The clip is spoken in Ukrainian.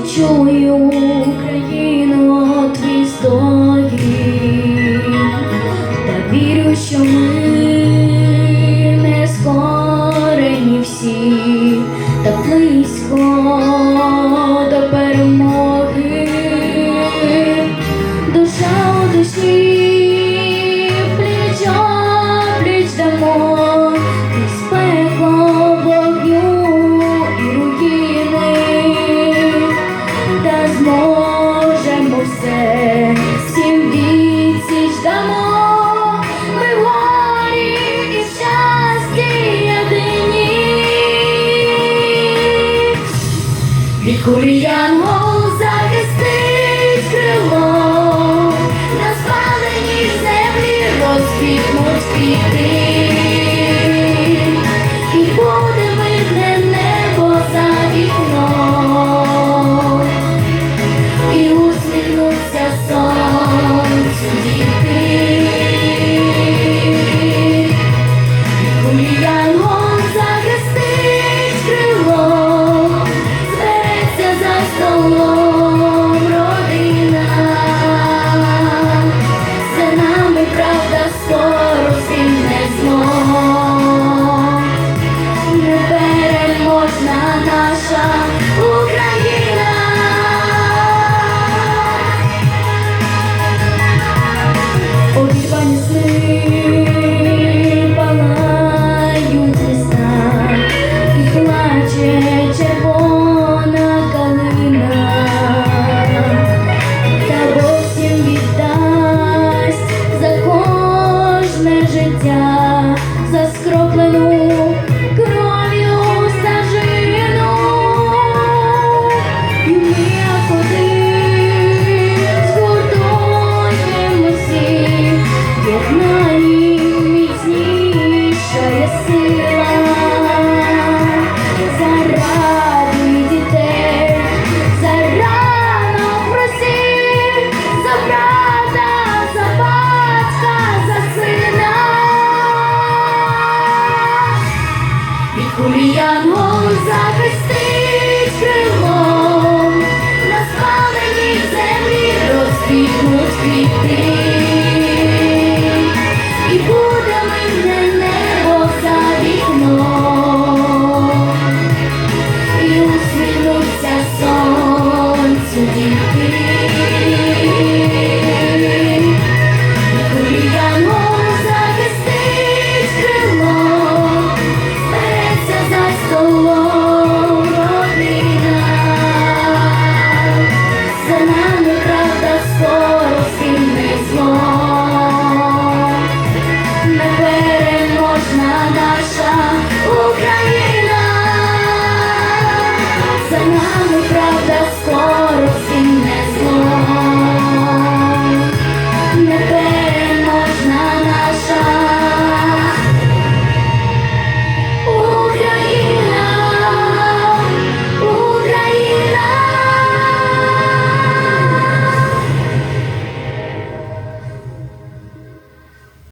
чую Україну твій стої, та вірю, що ми не скорені всі, Від кулія янгол захистить крило, на спаленій землі розквітнуть квіти, dark Коли янгол захистить крилом, на спаленій землі розквітнуть квіти, і буде мене. кожна наша Україна.